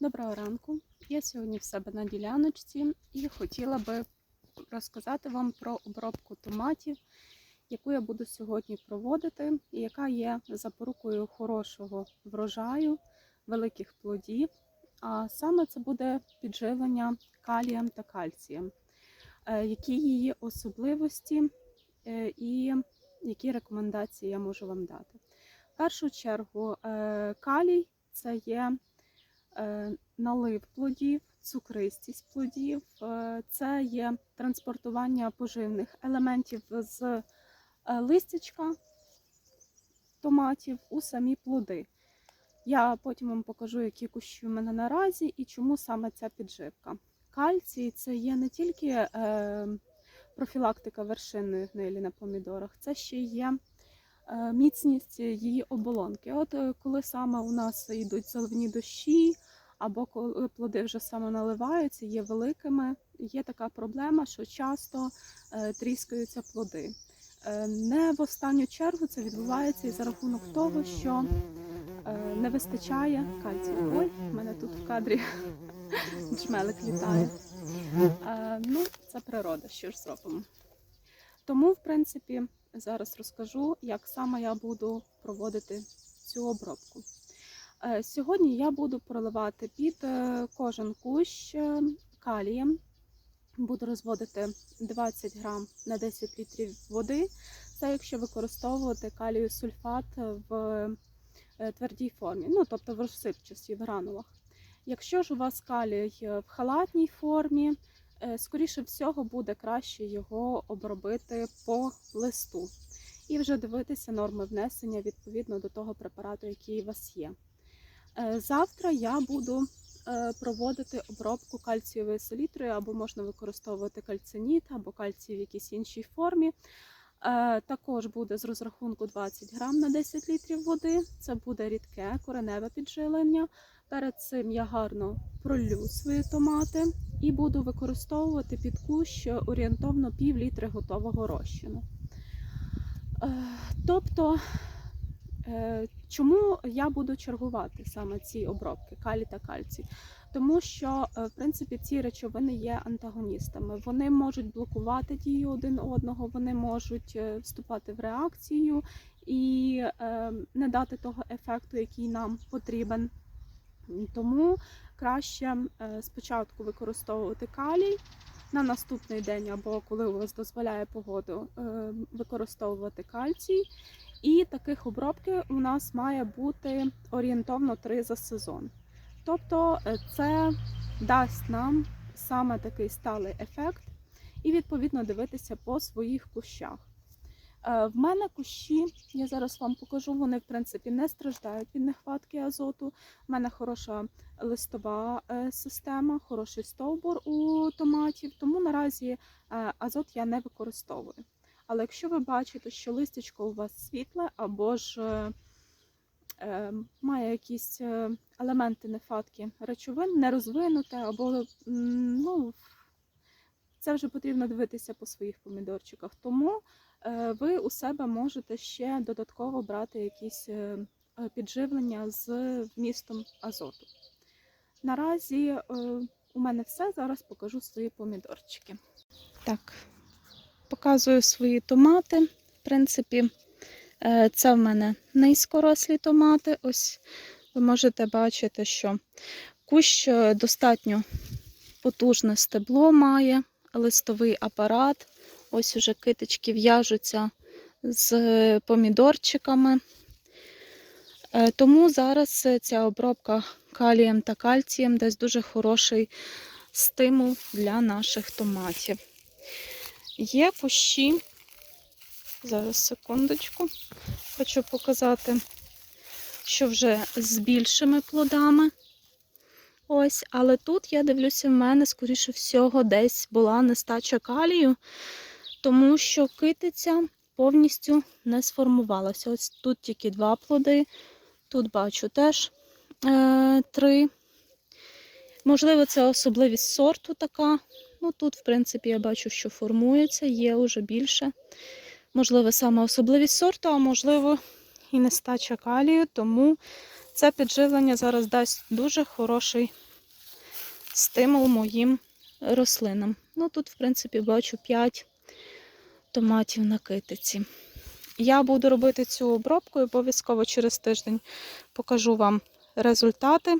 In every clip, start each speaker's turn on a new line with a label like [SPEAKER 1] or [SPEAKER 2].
[SPEAKER 1] Доброго ранку. Я сьогодні в себе на діляночці і хотіла би розказати вам про обробку томатів, яку я буду сьогодні проводити, і яка є запорукою хорошого врожаю, великих плодів. А саме це буде підживлення калієм та кальцієм, Е, які її особливості е, і які рекомендації я можу вам дати. В першу чергу, е, калій це є налив плодів, цукристість плодів, е, це є транспортування поживних елементів з е, листячка томатів у самі плоди. Я потім вам покажу, які кущі в мене наразі і чому саме ця підживка. Кальцій це є не тільки е, профілактика вершинної гнилі на помідорах, це ще є е, міцність її оболонки. От е, коли саме у нас йдуть заливні дощі, або коли плоди вже саме наливаються, є великими, є така проблема, що часто е, тріскаються плоди. Е, Не в останню чергу це відбувається і за рахунок того, що е, не вистачає кальцію. Ой, в мене тут в кадрі джмелик літає. Е, Ну, це природа, що ж зробимо. Тому, в принципі, зараз розкажу, як саме я буду проводити цю обробку. Е, Сьогодні я буду проливати під е, кожен кущ е, калієм. Буду розводити 20 грам на 10 літрів води. Це якщо використовувати калію сульфат в твердій формі, ну тобто в розсипчасті, в гранулах. Якщо ж у вас калій в халатній формі, скоріше всього буде краще його обробити по листу і вже дивитися норми внесення відповідно до того препарату, який у вас є. Е, Завтра я буду е, проводити обробку кальцієвою селітрою, або можна використовувати кальциніт, або кальцій в якійсь іншій формі. Е, Також буде з розрахунку 20 грам на 10 літрів води. Це буде рідке кореневе піджилення. Перед цим я гарно пролю свої томати і буду використовувати під кущ орієнтовно пів літри готового розчину. Е, Тобто, чому я буду чергувати саме ці обробки калій та кальцій? Тому що, е, в принципі, ці речовини є антагоністами. Вони можуть блокувати дію один одного, вони можуть е, вступати в реакцію і е, не дати того ефекту, який нам потрібен. Тому краще е, спочатку використовувати калій на наступний день, або коли у вас дозволяє погоду, е, використовувати кальцій. І таких обробки у нас має бути орієнтовно 3 за сезон. Тобто е, це дасть нам саме такий сталий ефект, і відповідно дивитися по своїх кущах. Е, В мене кущі, я зараз вам покажу, вони в принципі не страждають від нехватки азоту. У мене хороша листова е, система, хороший стовбур у томатів, тому наразі е, азот я не використовую. Але якщо ви бачите, що листячко у вас світле або ж має якісь елементи нехватки речовин, не розвинуте, або ну, це вже потрібно дивитися по своїх помідорчиках. Тому ви у себе можете ще додатково брати якісь е, е, підживлення з вмістом азоту. Наразі е, у мене все. Зараз покажу свої помідорчики. Так, показую свої томати. В принципі, е, це в мене низькорослі томати. Ось ви можете бачити, що кущ е, достатньо потужне стебло має, листовий апарат. Ось уже китички в'яжуться з помідорчиками. Е, Тому зараз е, ця обробка калієм та кальцієм дасть дуже хороший стимул для наших томатів. Є кущі, зараз секундочку, хочу показати, що вже з більшими плодами. Ось, але тут я дивлюся, в мене, скоріше всього, десь була нестача калію, тому що китиця повністю не сформувалася. Ось тут тільки два плоди, тут бачу теж е, три. Можливо, це особливість сорту така. Ну, тут, в принципі, я бачу, що формується, є вже більше. Можливо, саме особливість сорту, а можливо, і нестача калію, тому Це підживлення зараз дасть дуже хороший стимул моїм рослинам. Ну, тут, в принципі, бачу 5 томатів на китиці. Я буду робити цю обробку і обов'язково через тиждень покажу вам результати,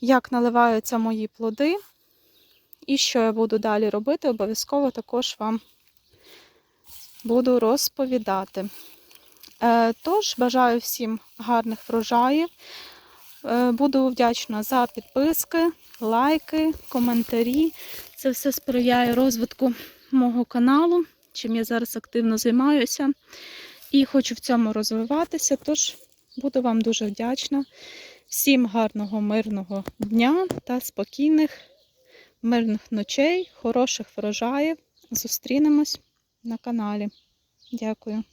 [SPEAKER 1] як наливаються мої плоди. І що я буду далі робити, обов'язково також вам буду розповідати. Е, Тож, бажаю всім гарних врожаїв. Е, Буду вдячна за підписки, лайки, коментарі. Це все сприяє розвитку мого каналу, чим я зараз активно займаюся. І хочу в цьому розвиватися. Тож буду вам дуже вдячна. Всім гарного, мирного дня та спокійних, мирних ночей, хороших врожаїв. Зустрінемось на каналі. Дякую.